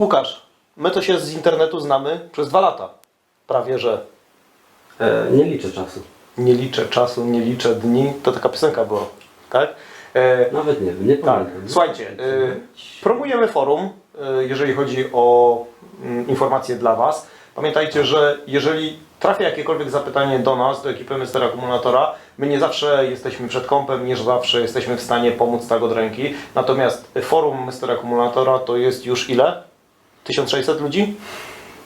Łukasz, my to się z internetu znamy przez dwa lata. Prawie, że E, nie liczę czasu. nie liczę czasu, nie liczę dni. To taka piosenka była, tak? E, Nawet nie wiem, nie tak. pamiętam. Słuchajcie, e, promujemy forum, e, jeżeli chodzi o mm, informacje dla Was. Pamiętajcie, że jeżeli trafia jakiekolwiek zapytanie do nas, do ekipy Mr. Akumulatora, my nie zawsze jesteśmy przed kąpem, nie zawsze jesteśmy w stanie pomóc tak od ręki. Natomiast forum Mr. Akumulatora to jest już ile? 1600 ludzi?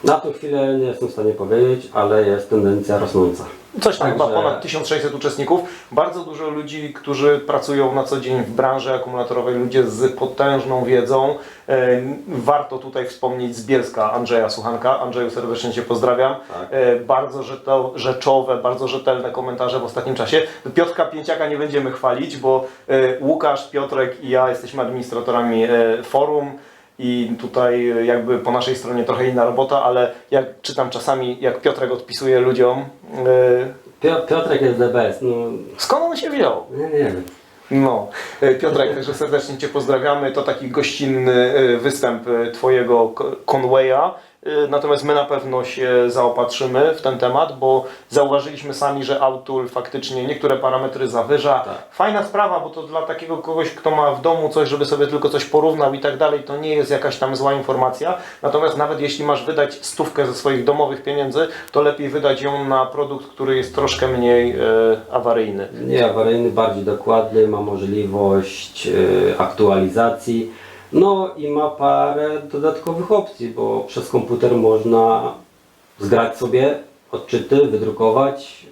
Na tą chwilę nie jestem w stanie powiedzieć, ale jest tendencja rosnąca. Coś tam, chyba Także- ponad 1600 uczestników. Bardzo dużo ludzi, którzy pracują na co dzień w branży akumulatorowej, ludzie z potężną wiedzą. E, Warto tutaj wspomnieć z Bielska Andrzeja Suchanka. Andrzeju, serdecznie Cię pozdrawiam. Tak. E, Bardzo rzeto, rzeczowe, bardzo rzetelne komentarze w ostatnim czasie. Piotrka Pięciaka nie będziemy chwalić, bo e, Łukasz, Piotrek i ja jesteśmy administratorami e, forum. I tutaj e, jakby po naszej stronie trochę inna robota, ale jak czytam czasami, jak Piotrek odpisuje ludziom, e, Pio- Piotrek jest the best, no Skąd on się wziął? nie, nie wiem. No, e, Piotrek, także serdecznie Cię pozdrawiamy. To taki gościnny występ Twojego Conwaya. E, Natomiast my na pewno się zaopatrzymy w ten temat, bo zauważyliśmy sami, że Autul faktycznie niektóre parametry zawyża. Tak. Fajna sprawa, bo to dla takiego kogoś, kto ma w domu coś, żeby sobie tylko coś porównał i tak dalej, to nie jest jakaś tam zła informacja. Natomiast nawet jeśli masz wydać stówkę ze swoich domowych pieniędzy, to lepiej wydać ją na produkt, który jest troszkę mniej e, awaryjny. Nie awaryjny, bardziej dokładny, ma możliwość e, aktualizacji. No i ma parę dodatkowych opcji, bo przez komputer można zgrać sobie odczyty, wydrukować.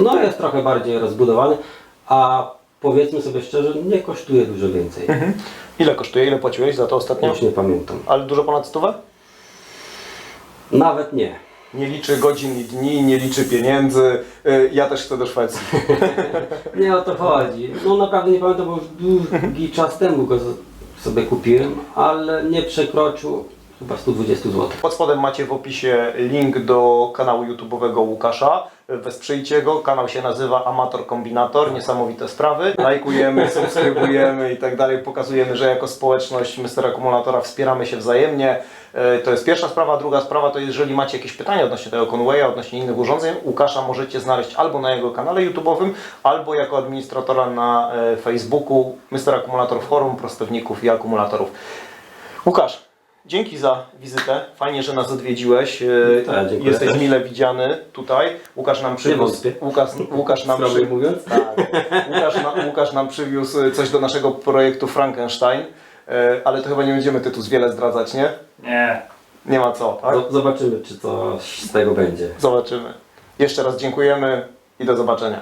No jest trochę bardziej rozbudowany, a powiedzmy sobie szczerze, nie kosztuje dużo więcej. Ile kosztuje? Ile płaciłeś za to ostatnio? Już nie pamiętam. Ale dużo ponad stówę? Nawet nie. Nie liczy godzin i dni, nie liczy pieniędzy. Y, Ja też chcę do Szwecji. Nie o to chodzi. No naprawdę nie pamiętam, bo już długi czas temu go sobie kupiłem, ale nie przekroczył chyba 120 zł. Pod spodem macie w opisie link do kanału YouTube'owego Łukasza. Wesprzyjcie go. Kanał się nazywa Amator Kombinator. Niesamowite sprawy. Lajkujemy, subskrybujemy i tak dalej. Pokazujemy, że jako społeczność Mr. Akumulatora wspieramy się wzajemnie. E, To jest pierwsza sprawa. Druga sprawa to jeżeli macie jakieś pytania odnośnie tego Conwaya, odnośnie innych urządzeń, Łukasza możecie znaleźć albo na jego kanale YouTube'owym, albo jako administratora na e, Facebooku Mr. Akumulator Forum Prostowników i Akumulatorów. Łukasz, dzięki za wizytę. Fajnie, że nas odwiedziłeś. E, Tak, dziękuję Jesteś też. mile widziany tutaj. Łukasz nam przywiózł. wątpię. Łukasz, Łukasz nam Skromnie przy... mówiąc. tak. Łukasz, na, Łukasz nam przywiózł coś do naszego projektu Frankenstein. E, Ale to chyba nie będziemy tytuł wiele zdradzać, nie? Nie. Nie ma co, tak? Z- Zobaczymy, czy coś z tego będzie. Zobaczymy. Jeszcze raz dziękujemy i do zobaczenia.